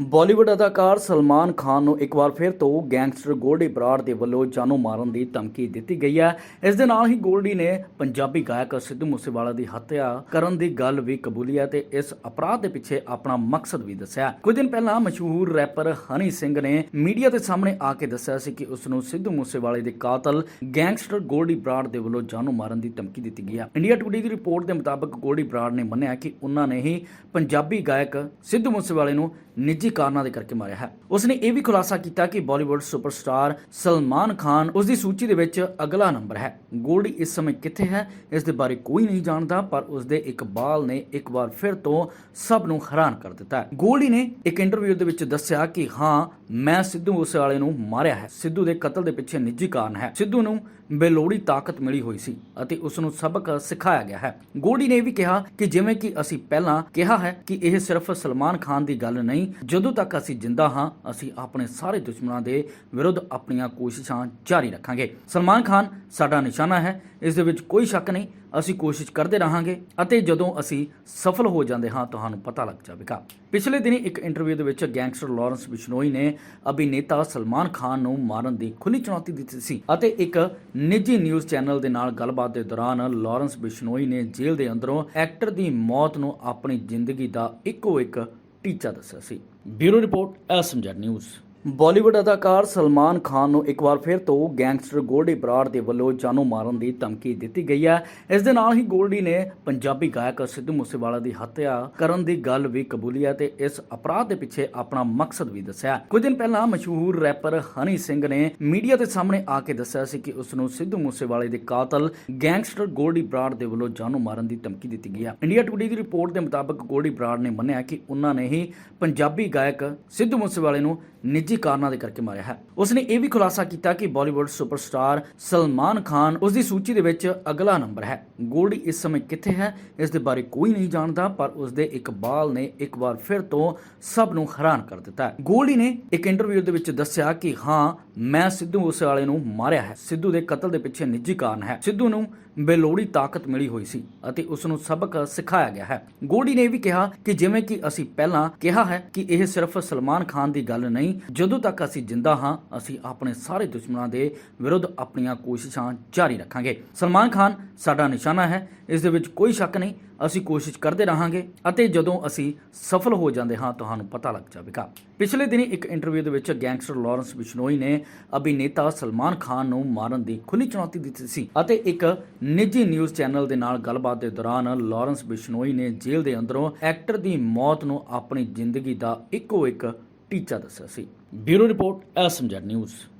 ਬਾਲੀਵੁੱਡ ਅਦਾਕਾਰ ਸਲਮਾਨ ਖਾਨ ਨੂੰ ਇੱਕ ਵਾਰ ਫਿਰ ਤੋਂ ਗੈਂਗਸਟਰ ਗੋਲਡੀ ਬਰਾੜ ਦੇ ਵੱਲੋਂ ਜਾਨੋਂ ਮਾਰਨ ਦੀ ਧਮਕੀ ਦਿੱਤੀ ਗਈ ਹੈ। ਇਸ ਦੇ ਨਾਲ ਹੀ ਗੋਲਡੀ ਨੇ ਪੰਜਾਬੀ ਗਾਇਕ ਸਿੱਧੂ ਮੂਸੇਵਾਲਾ ਦੀ ਹੱਤਿਆ ਕਰਨ ਦੀ ਗੱਲ ਵੀ ਕਬੂਲੀ ਹੈ ਤੇ ਇਸ ਅਪਰਾਧ ਦੇ ਪਿੱਛੇ ਆਪਣਾ ਮਕਸਦ ਵੀ ਦੱਸਿਆ। ਕੁਝ ਦਿਨ ਪਹਿਲਾਂ ਮਸ਼ਹੂਰ ਰੈਪਰ ਹਨੀ ਸਿੰਘ ਨੇ ਮੀਡੀਆ ਦੇ ਸਾਹਮਣੇ ਆ ਕੇ ਦੱਸਿਆ ਸੀ ਕਿ ਉਸ ਨੂੰ ਸਿੱਧੂ ਮੂਸੇਵਾਲੇ ਦੇ ਕਾਤਲ ਗੈਂਗਸਟਰ ਗੋਲਡੀ ਬਰਾੜ ਦੇ ਵੱਲੋਂ ਜਾਨੋਂ ਮਾਰਨ ਦੀ ਧਮਕੀ ਦਿੱਤੀ ਗਈ ਹੈ। ਇੰਡੀਆ ਟੁਡੇ ਦੀ ਰਿਪੋਰਟ ਦੇ ਮੁਤਾਬਕ ਗੋਲਡੀ ਬਰਾੜ ਨੇ ਮੰਨਿਆ ਕਿ ਉਹਨਾਂ ਨੇ ਹੀ ਪੰਜਾਬੀ ਗਾਇਕ ਸਿੱਧੂ ਮੂਸੇਵਾਲੇ ਨੂੰ ਨਿੱਜੀ ਕਾਰਨਾਂ ਦੇ ਕਰਕੇ ਮਾਰਿਆ ਹੈ। ਉਸਨੇ ਇਹ ਵੀ ਖੁਲਾਸਾ ਕੀਤਾ ਕਿ ਬਾਲੀਵੁੱਡ ਸੁਪਰਸਟਾਰ ਸਲਮਾਨ ਖਾਨ ਉਸ ਦੀ ਸੂਚੀ ਦੇ ਵਿੱਚ ਅਗਲਾ ਨੰਬਰ ਹੈ। ਗੋਲਡੀ ਇਸ ਸਮੇਂ ਕਿੱਥੇ ਹੈ? ਇਸ ਦੇ ਬਾਰੇ ਕੋਈ ਨਹੀਂ ਜਾਣਦਾ, ਪਰ ਉਸ ਦੇ ਇਕਬਾਲ ਨੇ ਇੱਕ ਵਾਰ ਫਿਰ ਤੋਂ ਸਭ ਨੂੰ ਹੈਰਾਨ ਕਰ ਦਿੱਤਾ ਗੋਲਡੀ ਨੇ ਇੱਕ ਇੰਟਰਵਿਊ ਦੇ ਵਿੱਚ ਦੱਸਿਆ ਕਿ ਹਾਂ ਮੈਂ ਸਿੱਧੂ ਮੂਸੇਵਾਲੇ ਨੂੰ ਮਾਰਿਆ ਹੈ। ਸਿੱਧੂ ਦੇ ਕਤਲ ਦੇ ਪਿੱਛੇ ਨਿੱਜੀ ਕਾਰਨ ਹੈ। ਸਿੱਧੂ ਨੂੰ ਬੇਲੋੜੀ ਤਾਕਤ ਮਿਲੀ ਹੋਈ ਸੀ ਅਤੇ ਉਸ ਨੂੰ ਸਬਕ ਸਿਖਾਇਆ ਗਿਆ ਹੈ। ਗੋਲਡੀ ਨੇ ਇਹ ਵੀ ਕਿਹਾ ਕਿ ਜਿਵੇਂ ਕਿ ਅਸੀਂ ਪਹਿਲਾਂ ਕਿਹਾ ਹੈ ਕਿ ਇਹ ਸਿਰਫ ਸਲਮਾਨ ਖਾਨ ਦੀ ਗੱਲ ਨਹੀਂ, ਜਦੋਂ ਤੱਕ ਅਸੀਂ ਜਿੰਦਾ ਹਾਂ, ਅਸੀਂ ਆਪਣੇ ਸਾਰੇ ਦੁਸ਼ਮਣਾਂ ਦੇ ਵਿਰੁੱਧ ਆਪਣੀਆਂ ਕੋਸ਼ਿਸ਼ਾਂ ਜਾਰੀ ਰੱਖਾਂਗੇ। ਸਲਮਾਨ ਖਾਨ ਸਾਡਾ ਨਿਸ਼ਾਨਾ ਹੈ, ਇਸ ਦੇ ਵਿੱਚ ਕੋਈ ਸ਼ੱਕ ਨਹੀਂ, ਅਸੀਂ ਕੋਸ਼ਿਸ਼ ਕਰਦੇ ਰਹਾਂਗੇ ਅਤੇ ਜਦੋਂ ਅਸੀਂ ਸਫਲ ਹੋ ਜਾਂਦੇ ਹਾਂ, ਤੁਹਾਨੂੰ ਪਤਾ ਲੱਗ ਜਾਵੇਗਾ। ਪਿਛਲੇ ਦਿਨੀ ਇੱਕ ਇੰਟਰਵਿਊ ਦੇ ਵਿੱਚ ਗੈਂਗਸਟਰ ਲਾਰੈਂਸ ਬਿਸ਼ਨੋਈ ਨੇ ਅਭਿਨੇਤਾ ਸਲਮਾਨ ਖਾਨ ਨੂੰ ਮਾਰਨ ਦੀ ਖੁੱਲੀ ਚੁਣੌਤੀ ਦਿੱਤੀ ਸੀ ਅਤੇ ਇੱਕ ਨਿੱਜੀ ਨਿਊਜ਼ ਚੈਨਲ ਦੇ ਨਾਲ ਗੱਲਬਾਤ ਦੇ ਦੌਰਾਨ ਲਾਰੈਂਸ ਬਿਸ਼ਨੋਈ ਨੇ ਜੇਲ੍ਹ ਦੇ ਅੰਦਰੋਂ ਐਕਟਰ ਦੀ ਮੌਤ ਨੂੰ ਆਪਣੀ ਜ਼ਿੰਦਗੀ ਦਾ ਇੱਕੋ ਇੱਕ ਟੀਚਾ ਦੱਸਿਆ ਸੀ। Bureau report SMZ news. Bollywood ਅਦਾਕਾਰ ਸਲਮਾਨ ਖਾਨ ਨੂੰ ਇੱਕ ਵਾਰ ਫਿਰ ਤੋਂ ਗੈਂਗਸਟਰ ਗੋਲਡੀ ਬਰਾੜ ਦੇ ਵੱਲੋਂ ਜਾਨੋਂ ਮਾਰਨ ਦੀ ਧਮਕੀ ਦਿੱਤੀ ਗਈ ਹੈ। ਇਸ ਦੇ ਨਾਲ ਹੀ ਗੋਲਡੀ ਨੇ ਪੰਜਾਬੀ ਗਾਇਕ ਸਿੱਧੂ ਮੂਸੇਵਾਲਾ ਦੀ ਹੱਤਿਆ ਕਰਨ ਦੀ ਗੱਲ ਵੀ ਕਬੂਲੀ ਹੈ ਤੇ ਇਸ ਅਪਰਾਧ ਦੇ ਪਿੱਛੇ ਆਪਣਾ ਮਕਸਦ ਵੀ ਦੱਸਿਆ ਕੁਝ ਦਿਨ ਪਹਿਲਾਂ ਮਸ਼ਹੂਰ ਰੈਪਰ ਹਨੀ ਸਿੰਘ ਨੇ ਮੀਡੀਆ ਦੇ ਸਾਹਮਣੇ ਆ ਕੇ ਦੱਸਿਆ ਸੀ ਕਿ ਉਸ ਨੂੰ ਸਿੱਧੂ ਮੂਸੇਵਾਲੇ ਦੇ ਕਾਤਲ ਗੈਂਗਸਟਰ ਗੋਲਡੀ ਬਰਾੜ ਦੇ ਵੱਲੋਂ ਜਾਨੋਂ ਮਾਰਨ ਦੀ ਧਮਕੀ ਦਿੱਤੀ ਗਈ ਹੈ। ਇੰਡੀਆ ਟੁਡੇ ਦੀ ਰਿਪੋਰਟ ਦੇ ਮੁਤਾਬਕ ਗੋਲਡੀ ਬਰਾੜ ਨੇ ਮੰਨਿਆ ਕਿ ਉਹਨਾਂ ਨੇ ਹੀ ਪੰਜਾਬੀ ਗਾਇਕ ਸਿੱਧੂ ਮੂਸੇਵਾਲੇ ਨੂੰ ਨਿੱਜੀ ਕਾਰਨਾਂ ਦੇ ਕਰਕੇ ਮਾਰਿਆ ਹੈ। ਉਸਨੇ ਇਹ ਵੀ ਖੁਲਾਸਾ ਕੀਤਾ ਕਿ ਬਾਲੀਵੁੱਡ ਸੁਪਰਸਟਾਰ ਸਲਮਾਨ ਖਾਨ ਉਸ ਦੀ ਸੂਚੀ ਦੇ ਵਿੱਚ ਅਗਲਾ ਨੰਬਰ ਹੈ। ਗੋਲਡੀ ਇਸ ਸਮੇਂ ਕਿੱਥੇ ਹੈ, ਇਸ ਦੇ ਬਾਰੇ ਕੋਈ ਨਹੀਂ ਜਾਣਦਾ, ਪਰ ਉਸ ਦੇ ਇਕਬਾਲ ਨੇ ਇੱਕ ਵਾਰ ਫਿਰ ਤੋਂ ਸਭ ਨੂੰ ਹੈਰਾਨ ਕਰ ਦਿੱਤਾ ਹੈ। ਗੋਲਡੀ ਨੇ ਇੱਕ ਇੰਟਰਵਿਊ ਦੇ ਵਿੱਚ ਦੱਸਿਆ ਕਿ ਹਾਂ, ਮੈਂ ਸਿੱਧੂ ਮੂਸੇਵਾਲੇ ਨੂੰ ਮਾਰਿਆ ਹੈ। ਸਿੱਧੂ ਦੇ ਕਤਲ ਦੇ ਪਿੱਛੇ ਨਿੱਜੀ ਕਾਰਨ ਹੈ। ਸਿੱਧੂ ਨੂੰ ਬੇਲੋੜੀ ਤਾਕਤ ਮਿਲੀ ਹੋਈ ਸੀ ਅਤੇ ਉਸ ਨੂੰ ਸਬਕ ਸਿਖਾਇਆ ਗਿਆ ਹੈ। ਗੋਲਡੀ ਨੇ ਇਹ ਵੀ ਕਿਹਾ ਕਿ ਜਿਵੇਂ ਕਿ ਅਸੀਂ ਪਹਿਲਾਂ ਕਿਹਾ ਹੈ ਕਿ ਇਹ ਸਿਰਫ ਸਲਮਾਨ ਖਾਨ ਦੀ ਗੱਲ ਨਹੀਂ, ਜਦੋਂ ਤੱਕ ਅਸੀਂ ਜਿੰਦਾ ਹਾਂ, ਅਸੀਂ ਆਪਣੇ ਸਾਰੇ ਦੁਸ਼ਮਣਾਂ ਦੇ ਵਿਰੁੱਧ ਆਪਣੀਆਂ ਕੋਸ਼ਿਸ਼ਾਂ ਜਾਰੀ ਰੱਖਾਂਗੇ। ਸਲਮਾਨ ਖਾਨ ਸਾਡਾ ਨਿਸ਼ਾਨਾ ਹੈ, ਇਸ ਦੇ ਵਿੱਚ ਕੋਈ ਸ਼ੱਕ ਨਹੀਂ ਅਸੀਂ ਕੋਸ਼ਿਸ਼ ਕਰਦੇ ਰਹਾਂਗੇ ਅਤੇ ਜਦੋਂ ਅਸੀਂ ਸਫਲ ਹੋ ਜਾਂਦੇ ਹਾਂ, ਤੁਹਾਨੂੰ ਪਤਾ ਲੱਗ ਜਾਵੇਗਾ। ਪਿਛਲੇ ਦਿਨੀ ਇੱਕ ਇੰਟਰਵਿਊ ਦੇ ਵਿੱਚ ਗੈਂਗਸਟਰ ਲਾਰੈਂਸ ਬਿਸ਼ਨੋਈ ਨੇ ਅਭਿਨੇਤਾ ਸਲਮਾਨ ਖਾਨ ਨੂੰ ਮਾਰਨ ਦੀ ਖੁੱਲੀ ਚੁਣੌਤੀ ਦਿੱਤੀ ਸੀ ਅਤੇ ਇੱਕ ਨਿੱਜੀ ਨਿਊਜ਼ ਚੈਨਲ ਦੇ ਨਾਲ ਗੱਲਬਾਤ ਦੇ ਦੌਰਾਨ ਲਾਰੈਂਸ ਬਿਸ਼ਨੋਈ ਨੇ ਜੇਲ੍ਹ ਦੇ ਅੰਦਰੋਂ ਐਕਟਰ ਦੀ ਮੌਤ ਨੂੰ ਆਪਣੀ ਜ਼ਿੰਦਗੀ ਦਾ ਇੱਕੋ ਇੱਕ ਟੀਚਾ ਦੱਸਿਆ ਸੀ। Bureau report SMZ news.